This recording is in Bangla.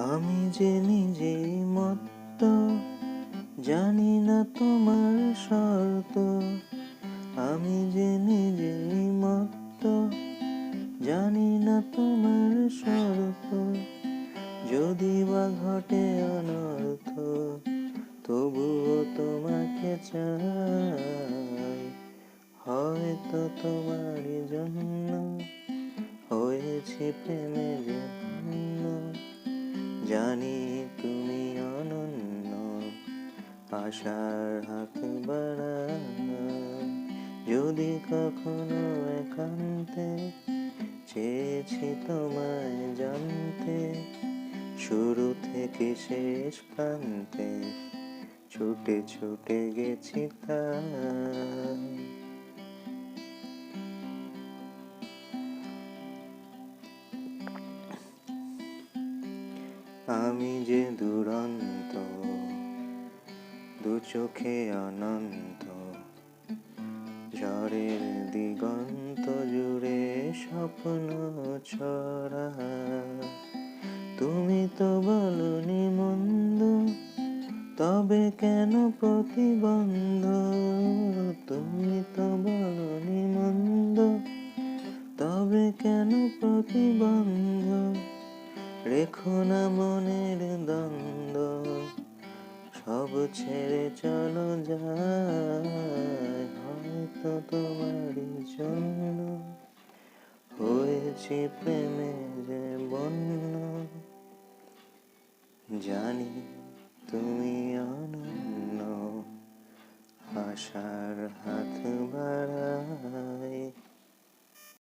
আমি যে নিজেই মত্ত, জানি না তোমার শর্ত। আমি যে নিজেই মত্ত, জানি না তোমার শর্ত। যদি বা ঘটে অনর্থ, তবুও তোমাকে চাই। হয়তো তোমার জন্য হয়েছি জানি তুমি অনন্য, আশার হাত বাড়া যদি কখনো একান্তে চেয়েছি তোমায় জানতে, শুরু থেকে শেষ প্রান্তে ছুটে ছুটে গেছি তাই আমি যে দুরন্ত, দু চোখে অনন্ত, ঝড়ের দিগন্ত জুড়ে স্বপ্ন ছড়া। তুমি তো বলনি মন্দ, তবে কেন প্রতিবন্ধ? তুমি তো বলনি মন্দ, তবে কেন প্রতিবন্ধ? রেখো না মনের দ্বন্দ্ব, সব ছেড়ে চলো যায়। হয়তো তোমার জন্য হয়েছি প্রেমে যে বন্য। জানি তুমি অনন্য, আশার হাত